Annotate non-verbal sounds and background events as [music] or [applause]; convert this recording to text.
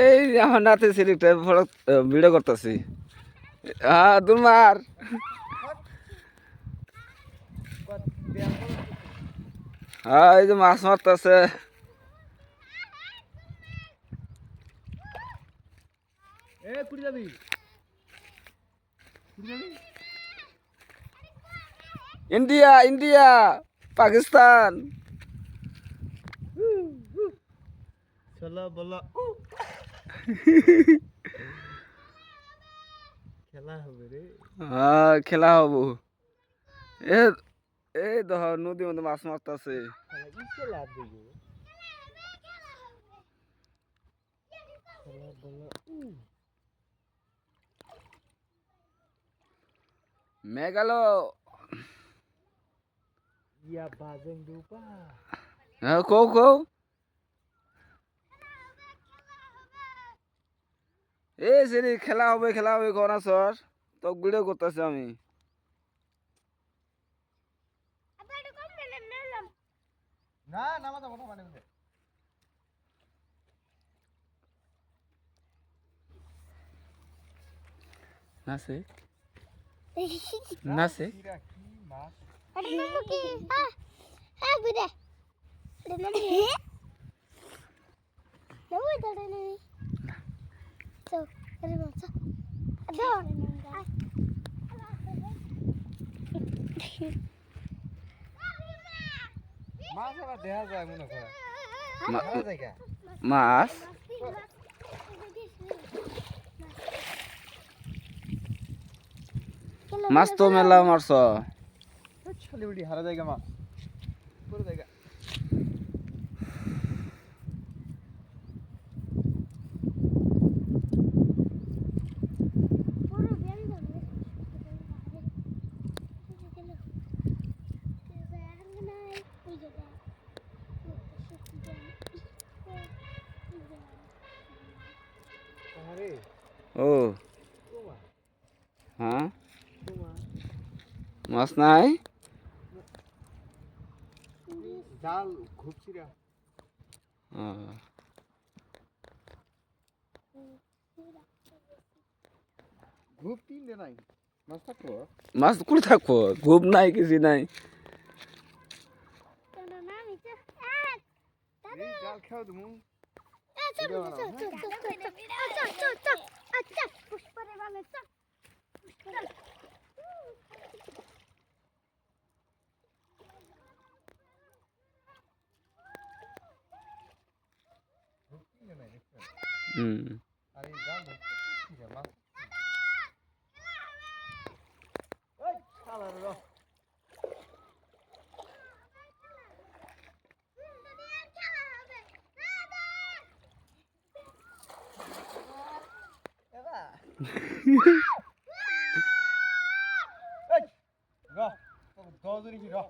এই আমার নাতে সিরিকটা বড় ভিডিও করতেছি। হ্যাঁ দুমার হ্যাঁ এই যে মাছ মারতেছে এ কুড়ি যাবি কুড়ি যাবি ইন্ডিয়া ইন্ডিয়া পাকিস্তান চলো বলো খেলা হবে [laughs] রে হ্যাঁ খেলা হবো এ এই দেখ নদীর মধ্যে মাছ মারতেছে খেলা কি খেলা দেখবো খেলা বলো মেঘালয় ইয়া বাজেন দুপা হ্যাঁ কৌ কৌ এ সেরি খেলা হবে খেলা হবে কোনা সর তো ভিডিও করতেছি আমি? না না মানে নাসে কি [laughs] মা- দেখা যায় কা? মাছ মাছ তো মেলা মারছ ছালি উড়ি হারা জায়গা মাছ পুরো জায়গা ও। হ্যাঁ? মাছ নাই? জাল ঘুরছিরা ঘুপ তিনটে নাই। মাছ থাকব? মাছ কুড়ি থাকব? ঘুম নাই কিছু নাই। এই জাল খেও তুমি ঘুপ তিনটে নাই দেখছো হুম আর এই জাল ধরতে ঘুরছিরা মাছ এই শালা রে Kaç. Rah. Daha zor iki rah.